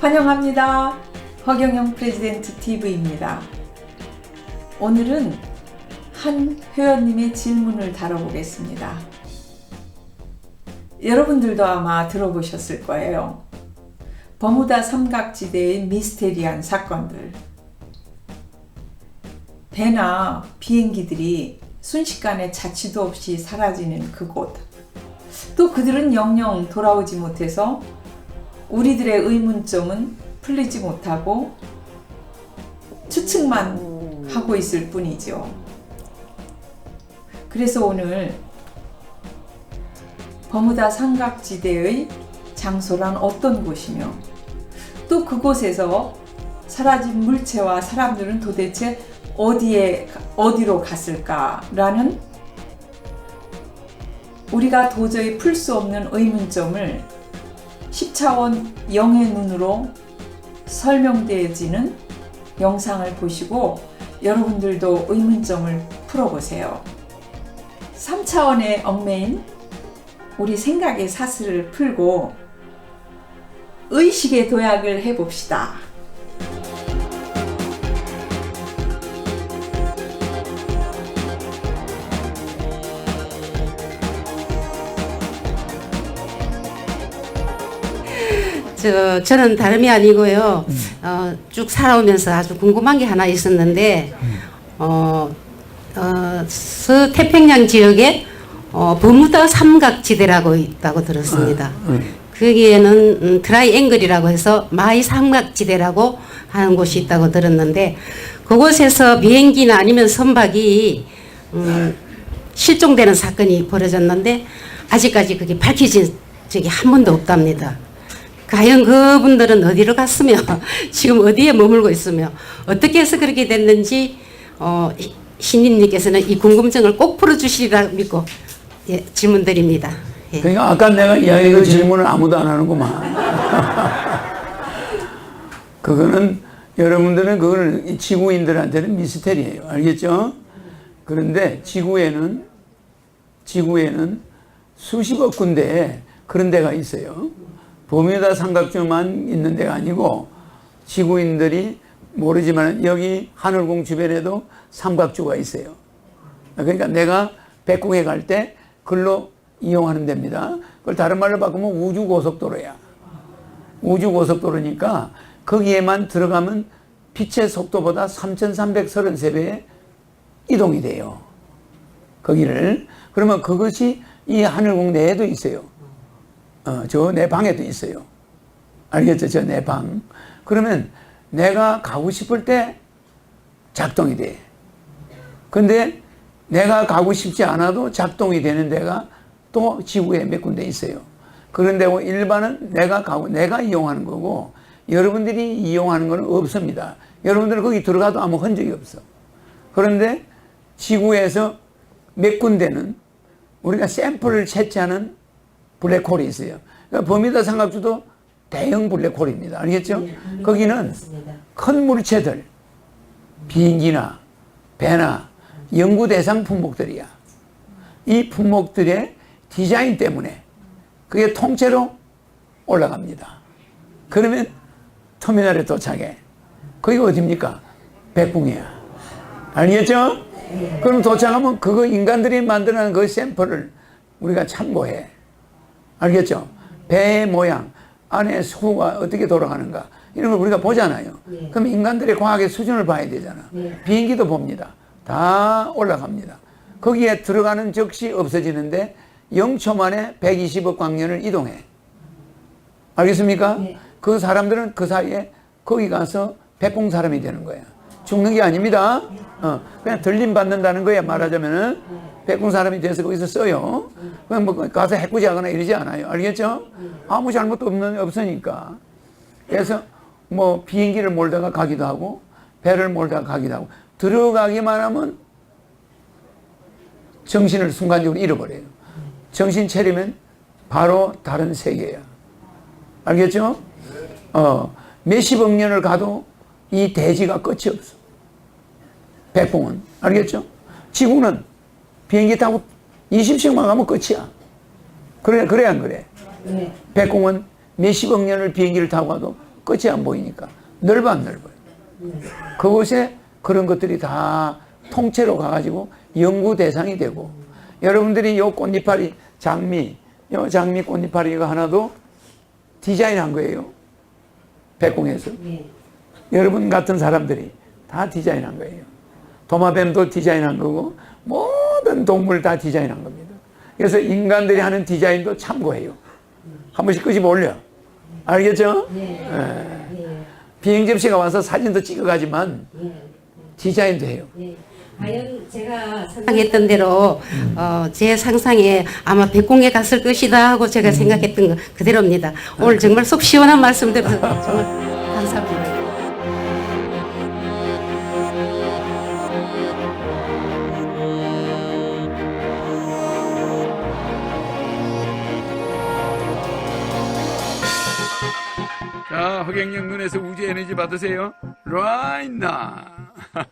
환영합니다. 허경영 프레지덴트 TV입니다. 오늘은 한 회원님의 질문을 다뤄보겠습니다. 여러분들도 아마 들어보셨을 거예요. 버무다 삼각지대의 미스테리한 사건들. 배나 비행기들이 순식간에 자취도 없이 사라지는 그곳. 또 그들은 영영 돌아오지 못해서 우리들의 의문점은 풀리지 못하고 추측만 하고 있을 뿐이죠. 그래서 오늘 버무다 삼각지대의 장소란 어떤 곳이며 또 그곳에서 사라진 물체와 사람들은 도대체 어디에 어디로 갔을까라는 우리가 도저히 풀 수 없는 의문점을 10차원 영의 눈으로 설명되어지는 영상을 보시고 여러분들도 의문점을 풀어보세요. 3차원의 얽매인 우리 생각의 사슬을 풀고 의식의 도약을 해봅시다. 저 저는 다름이 아니고요. 어, 쭉 살아오면서 아주 궁금한 게 하나 있었는데 어, 어, 서태평양 지역에 어, 버무다 삼각지대라고 있다고 들었습니다. 거기에는 음, 트라이 앵글이라고 해서 마이 삼각지대라고 하는 곳이 있다고 들었는데 그곳에서 비행기나 아니면 선박이 음, 실종되는 사건이 벌어졌는데 아직까지 그게 밝혀진 적이 한 번도 없답니다. 과연 그분들은 어디로 갔으며 지금 어디에 머물고 있으며 어떻게 해서 그렇게 됐는지 어, 시- 신님께서는 이 궁금증을 꼭 풀어주시리라 믿고 예, 질문드립니다. 예. 그러니까 아까 내가 이야기한 그 질문을 아무도 안 하는구만. 그거는 여러분들은 그거는 이 지구인들한테는 미스테리예요. 알겠죠? 그런데 지구에는 지구에는 수십억 군데에 그런 데가 있어요. 버뮤다 삼각주만 있는 데가 아니고 지구인들이 모르지만 여기 하늘궁 주변에도 삼각주가 있어요. 그러니까 내가 백궁에 갈 때 글로 이용하는 데입니다. 그걸 다른 말로 바꾸면 우주 고속도로야. 우주 고속도로니까 거기에만 들어가면 빛의 속도보다 3,333배의 이동이 돼요. 거기를. 그러면 그것이 이 하늘궁 내에도 있어요. 어, 저 내 방에도 있어요. 알겠죠? 저 내 방. 그러면 내가 가고 싶을 때 작동이 돼. 근데 내가 가고 싶지 않아도 작동이 되는 데가 또 지구에 몇 군데 있어요. 그런데 뭐 일반은 내가 가고 내가 이용하는 거고 여러분들이 이용하는 건 없습니다. 여러분들은 거기 들어가도 아무 흔적이 없어. 그런데 지구에서 몇 군데는 우리가 샘플을 채취하는 블랙홀이 있어요. 그러니까 버미다 삼각주도 대형 블랙홀입니다. 알겠죠? 거기는 큰 물체들, 비행기나 배나 연구 대상 품목들이야. 이 품목들의 디자인 때문에 그게 통째로 올라갑니다. 그러면 터미널에 도착해. 거기가 어딥니까? 백궁이야. 알겠죠? 그럼 도착하면 그거 인간들이 만드는 그 샘플을 우리가 참고해. 알겠죠? 배의 모양, 안에 소가 어떻게 돌아가는가 이런 걸 우리가 보잖아요. 그럼 인간들의 과학의 수준을 봐야 되잖아. 비행기도 봅니다. 다 올라갑니다. 거기에 들어가는 즉시 없어지는데 0초 만에 120억 광년을 이동해. 알겠습니까? 그 사람들은 그 사이에 거기 가서 백공 사람이 되는 거야. 죽는 게 아닙니다. 어, 그냥 들림 받는다는 거야 말하자면은 백공 사람이 돼서 거기서 써요. 그냥 뭐 가서 해꾸지 하거나 이러지 않아요. 알겠죠? 아무 잘못도 없는 없으니까. 그래서 뭐 비행기를 몰다가 가기도 하고 배를 몰다가 가기도 하고 들어가기만 하면 정신을 순간적으로 잃어버려요. 정신 차리면 바로 다른 세계야. 알겠죠? 어, 몇십억 년을 가도 이 대지가 끝이 없어. 백봉은. 알겠죠? 지구는 비행기 타고 20층만 가면 끝이야. 그래, 그래, 안 그래? 백공은 몇십억 년을 비행기를 타고 가도 끝이 안 보이니까 넓어 안 넓어요. 그곳에 그런 것들이 다 통째로 가가지고 연구 대상이 되고 여러분들이 요 꽃잎파리 장미 요 장미 꽃잎파리 이거 하나도 디자인한 거예요. 백공에서 여러분 같은 사람들이 다 디자인한 거예요. 도마뱀도 디자인한 거고 모든 동물 다 디자인한 겁니다. 그래서 인간들이 하는 디자인도 참고해요. 한 번씩 끄집어 올려. 알겠죠? 예. 비행 접시가 와서 사진도 찍어가지만 디자인도 해요. 과연 제가 생각했던 대로 어, 제 상상에 아마 백공에 갔을 것이다 하고 제가 생각했던 거 그대로입니다. 오늘 정말 속 시원한 말씀 들어서 정말 감사합니다. 허경영 눈에서 우주 에너지 받으세요. right now.